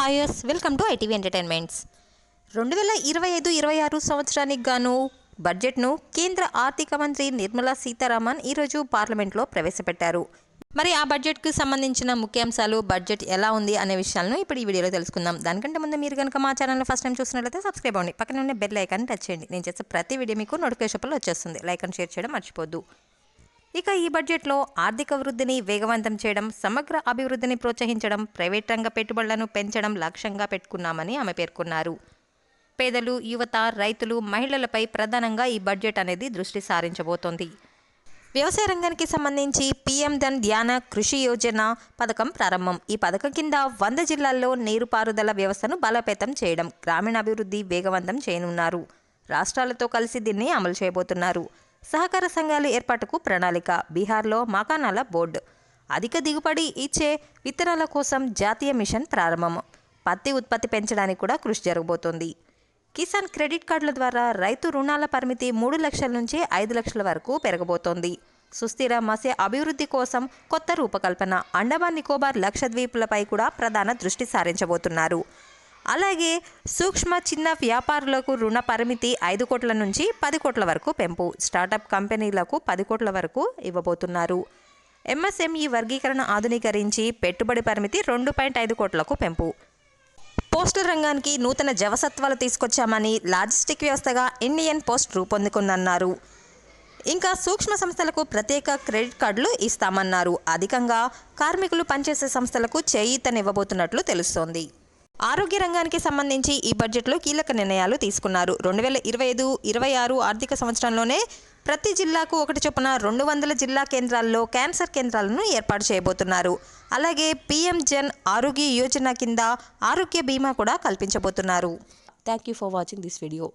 హాయర్స్ welcome to ITV entertainments రెండు వేల ఇరవై ఐదు ఇరవై ఆరు సంవత్సరానికి గాను బడ్జెట్ను కేంద్ర ఆర్థిక మంత్రి నిర్మలా సీతారామన్ ఈరోజు పార్లమెంట్లో ప్రవేశపెట్టారు. మరి ఆ బడ్జెట్కు సంబంధించిన ముఖ్యాంశాలు బడ్జెట్ ఎలా ఉంది అనే విషయాలను ఇప్పుడు ఈ వీడియోలో తెలుసుకుందాం. దానికంటే ముందు మీరు కనుక మా ఛానల్ని ఫస్ట్ టైం చూసినట్లయితే సబ్స్క్రైబ్ అవ్వండి. పక్కన ఉన్న బెల్ ఐకాన్ టచ్ చేయండి. నేను చేసే ప్రతి వీడియో మీకు నోటిఫికేషన్ వచ్చేస్తుంది. లైక్ అండ్ షేర్ చేయడం మర్చిపోద్దు. ఇక ఈ బడ్జెట్లో ఆర్థిక వృద్ధిని వేగవంతం చేయడం సమగ్ర అభివృద్ధిని ప్రోత్సహించడం ప్రైవేట్ రంగ పెట్టుబడులను పెంచడం లక్ష్యంగా పెట్టుకున్నామని ఆమె పేర్కొన్నారు. పేదలు యువత రైతులు మహిళలపై ప్రధానంగా ఈ బడ్జెట్ అనేది దృష్టి సారించబోతోంది. వ్యవసాయ రంగానికి సంబంధించి పీఎం ధన్ ధ్యాన కృషి యోజన పథకం ప్రారంభం. ఈ పథకం కింద వంద జిల్లాల్లో నీరుపారుదల వ్యవస్థను బలోపేతం చేయడం గ్రామీణాభివృద్ధి వేగవంతం చేయనున్నారు. రాష్ట్రాలతో కలిసి దీన్ని అమలు చేయబోతున్నారు. సహకార సంఘాల ఏర్పాటుకు ప్రణాళిక. బీహార్లో మకానాల బోర్డు. అధిక దిగుబడి ఇచ్చే విత్తనాల కోసం జాతీయ మిషన్ ప్రారంభం. పత్తి ఉత్పత్తి పెంచడానికి కూడా కృషి జరగబోతోంది. కిసాన్ క్రెడిట్ కార్డుల ద్వారా రైతు రుణాల పరిమితి మూడు లక్షల నుంచి ఐదు లక్షల వరకు పెరగబోతోంది. సుస్థిర మత్స్య అభివృద్ధి కోసం కొత్త రూపకల్పన. అండమాన్ నికోబార్ లక్షద్వీపులపై కూడా ప్రధాన దృష్టి సారించబోతున్నారు. అలాగే సూక్ష్మ చిన్న వ్యాపారులకు రుణ పరిమితి ఐదు కోట్ల నుంచి పది కోట్ల వరకు పెంపు. స్టార్టప్ కంపెనీలకు పది కోట్ల వరకు ఇవ్వబోతున్నారు. ఎంఎస్ఎంఈ వర్గీకరణ ఆధునీకరించి పెట్టుబడి పరిమితి రెండు పాయింట్ ఐదు కోట్లకు పెంపు. పోస్టల్ రంగానికి నూతన జవసత్వాలు తీసుకొచ్చామని లాజిస్టిక్ వ్యవస్థగా ఇండియన్ పోస్ట్ రూపొందుకుందన్నారు. ఇంకా సూక్ష్మ సంస్థలకు ప్రత్యేక క్రెడిట్ కార్డులు ఇస్తామన్నారు. అధికంగా కార్మికులు పనిచేసే సంస్థలకు చేయూతనివ్వబోతున్నట్లు తెలుస్తోంది. ఆరోగ్య రంగానికి సంబంధించి ఈ బడ్జెట్లో కీలక నిర్ణయాలు తీసుకున్నారు. రెండు వేల ఇరవై ఐదు ఇరవై ఆరు ఆర్థిక సంవత్సరంలోనే ప్రతి జిల్లాకు ఒకటి చొప్పున రెండు వందల జిల్లా కేంద్రాల్లో క్యాన్సర్ కేంద్రాలను ఏర్పాటు చేయబోతున్నారు. అలాగే పీఎం జన్ ఆరోగ్య యోజన కింద ఆరోగ్య బీమా కూడా కల్పించబోతున్నారు. Thank you for watching this video